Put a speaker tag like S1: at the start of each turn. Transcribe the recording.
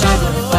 S1: trouble.